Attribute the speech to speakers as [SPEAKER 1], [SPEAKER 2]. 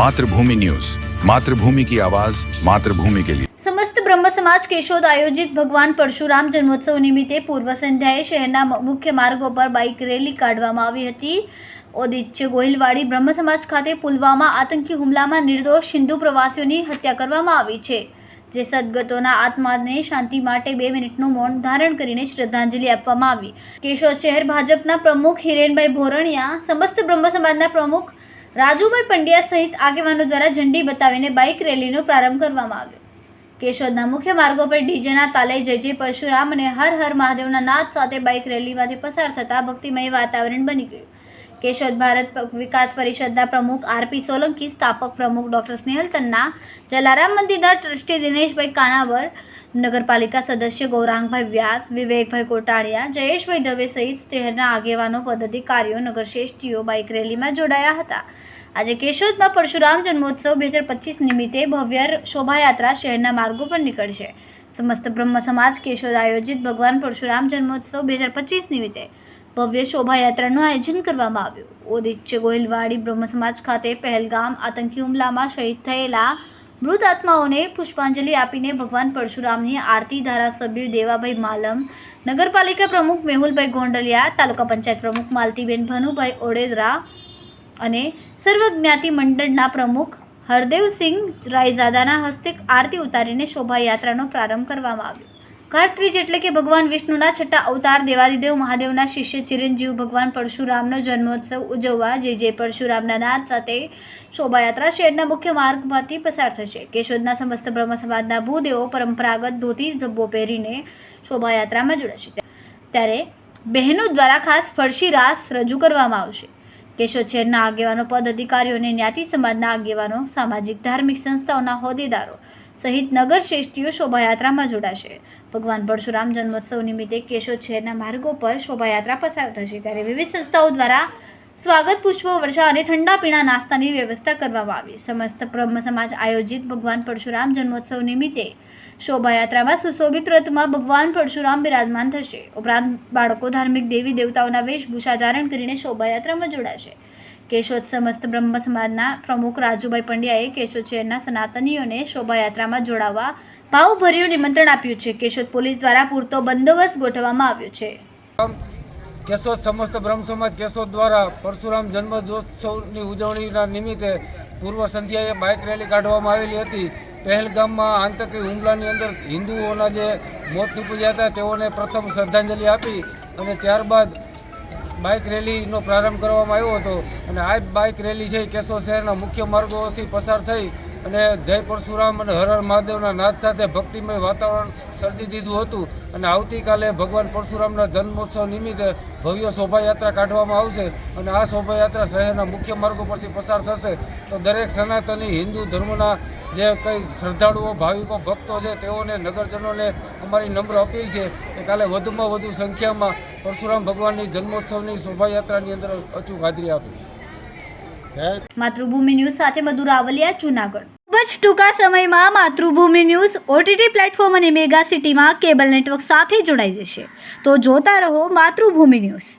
[SPEAKER 1] Mathrubhumi news Mathrubhumi કી આવાજ માતૃભૂમિ કે लिए।
[SPEAKER 2] સમસ્ત બ્રહ્મ સમાજ કેશોદ આયોજિત ભગવાન પરશુરામ જન્મોત્સવ નિમિત્તે પૂર્વ સંધ્યાએ શહેરના મુખ્ય માર્ગો પર બાઇક રેલી કાઢવામાં આવી હતી. ઓદિત્ય ગોહિલવાડી બ્રહ્મ સમાજ ખાતે પુલવામા આતંકી હુમલામાં નિર્દોષ હિન્દુ પ્રવાસીઓની હત્યા કરવામાં આવી છે, જે સદગતોના આત્માને શાંતિ માટે બે મિનિટનું મૌન ધારણ કરીને શ્રદ્ધાંજલિ આપવામાં આવી. કેશોદ શહેર ભાજપના પ્રમુખ હિરેનભાઈ ભોરણિયા, સમસ્ત બ્રહ્મ સમાજના પ્રમુખ રાજુભાઈ પંડ્યા સહિત આગેવાનો દ્વારા ઝંડી બતાવીને બાઇક રેલીનો પ્રારંભ કરવામાં આવ્યો. કેશોદના મુખ્ય માર્ગો પર ડીજેના તાલે જય જય પરશુરામ અને હર હર મહાદેવના નાદ સાથે બાઇક રેલીમાંથી પસાર થતા ભક્તિમય વાતાવરણ બની ગયું. કેશોદ ભારત વિકાસ પરિષદના પ્રમુખ આરપી સોલંકી, સ્થાપક પ્રમુખ ડોક્ટર સ્નેહલ તન્ના જલારામ મંદિરના ટ્રસ્ટી દિનેશભાઈ કાનાવર, નગરપાલિકા સદસ્ય ગૌરાંગભાઈ વ્યાસ, વિવેકભાઈ કોટાળિયા, જયેશભાઈ દવે સહિત શહેરના આગેવાનો પદાધિકારીઓ નગરશ્રેષ્ઠીઓ બાઇક રેલીમાં જોડાયા હતા. આજે કેશોદમાં પરશુરામ જન્મોત્સવ બે હજાર પચીસ નિમિત્તે ભવ્ય શોભાયાત્રા શહેરના માર્ગો પર નીકળશે. સમસ્ત બ્રહ્મ સમાજ કેશોદ આયોજિત ભગવાન પરશુરામ જન્મોત્સવ બે હજાર પચીસ નિમિત્તે ભવ્ય શોભાયાત્રાનું આયોજન કરવામાં આવ્યું. ઓદિત્ય ગોહિલવાડી બ્રહ્મ સમાજ ખાતે પહેલગામ આતંકી હુમલામાં શહીદ થયેલા મૃત આત્માઓને પુષ્પાંજલિ આપીને ભગવાન પરશુરામની આરતી ધારાસભ્ય દેવાભાઈ માલમ, નગરપાલિકા પ્રમુખ મેહુલભાઈ ગોંડલિયા, તાલુકા પંચાયત પ્રમુખ માલતીબેન ભનુભાઈ ઓડેદરા અને સર્વ જ્ઞાતિ મંડળના પ્રમુખ હરદેવસિંહ રાયઝાદાના હસ્તે આરતી ઉતારીને શોભાયાત્રાનો પ્રારંભ કરવામાં આવ્યો. કાર્ત્રીજ એટલે કે ભગવાન વિષ્ણુના છઠ્ઠા અવતાર દેવાદિદેવ મહાદેવના શિષ્ય ચિરંજીવ ભગવાન પરશુરામનો જન્મોત્સવ ઉજવવા જે જે પરશુરામના નાદ સાથે શોભાયાત્રા શહેરના મુખ્ય માર્ગમાંથી પસાર થશે. કેશોદના સમસ્ત બ્રહ્મ સમાજના ભૂદેવો પરંપરાગત ધોતી ધબ્બો પહેરીને શોભાયાત્રામાં જોડાશે. ત્યારે બહેનો દ્વારા ખાસ ફરશી રાસ રજૂ કરવામાં આવશે. કેશોદ શહેરના આગેવાનો પદ અધિકારીઓ અને જ્ઞાતિ સમાજના આગેવાનો, સામાજિક, ધાર્મિક સંસ્થાઓના હોદ્દેદારો સહિત નગર શ્રેષ્ઠીઓ શોભાયાત્રામાં જોડાશે. ભગવાન પરશુરામ જન્મોત્સવ નિમિત્તે કેશોદ શહેરના માર્ગો પર શોભાયાત્રા પસાર થશે ત્યારે વિવિધ સંસ્થાઓ દ્વારા સ્વાગત પુષ્પ, વર્ષા અને ઠંડા પીણા નાસ્તાની વ્યવસ્થા કરવામાં આવી. સમસ્ત બ્રહ્મ સમાજ આયોજિત ભગવાન પરશુરામ જન્મોત્સવ નિમિત્તે શોભાયાત્રામાં સુશોભિત રથમાં ભગવાન પરશુરામ બિરાજમાન થશે. ઉપરાંત બાળકો, ધાર્મિક દેવી દેવતાઓના વેશભૂષા ધારણ કરીને શોભાયાત્રામાં જોડાશે. કેશોદ સમસ્ત બ્રહ્મ સમાજના પ્રમુખ રાજુભાઈ પંડ્યાએ કેશોદ શહેરના સનાતનીઓને શોભાયાત્રામાં જોડાવા ભાવભર્યું નિમંત્રણ આપ્યું છે. કેશોદ પોલીસ દ્વારા પૂરતો બંદોબસ્ત ગોઠવવામાં આવ્યો છે.
[SPEAKER 3] કેશોદ સમસ્ત બ્રહ્મ સમાજ કેશોદ દ્વારા પરશુરામ જન્મોત્સવની ઉજવણીના નિમિત્તે પૂર્વ સંધ્યાએ બાઇક રેલી કાઢવામાં આવેલી હતી. પહેલગામમાં આતંકી હુમલાની અંદર હિન્દુઓના જે મોત નીપજ્યા હતા, તેઓને પ્રથમ શ્રદ્ધાંજલિ આપી અને ત્યારબાદ બાઇક રેલીનો પ્રારંભ કરવામાં આવ્યો હતો અને આ બાઇક રેલી છે એ કેશોદ શહેરના મુખ્ય માર્ગોથી પસાર થઈ અને જય પરશુરામ અને હર હર મહાદેવના નાદ સાથે ભક્તિમય વાતાવરણ સર્જી દીધું હતું. અને આવતીકાલે ભગવાન પરશુરામના જન્મોત્સવ નિમિત્તે ભવ્ય શોભાયાત્રા કાઢવામાં આવશે અને આ શોભાયાત્રા શહેરના મુખ્ય માર્ગો પરથી પસાર થશે. તો દરેક સનાતની હિન્દુ ધર્મના જે કંઈ શ્રદ્ધાળુઓ, ભાવિકો, ભક્તો છે, તેઓને, નગરજનોને અમારી નમ્ર અપીલ છે કે કાલે વધુમાં વધુ સંખ્યામાં પરશુરામ ભગવાનની જન્મોત્સવની શોભાયાત્રાની અંદર અચૂક હાજરી આપી.
[SPEAKER 2] માતૃભૂમિ ન્યૂઝ સાથે મધુર આવલિયા જુનાગઢ. ખૂબ જ ટૂંકા સમયમાં માતૃભૂમિ ન્યૂઝ ઓટીટી પ્લેટફોર્મ અને મેગા સિટીમાં કેબલ નેટવર્ક સાથે જોડાઈ જશે. તો જોતા રહો માતૃભૂમિ ન્યૂઝ.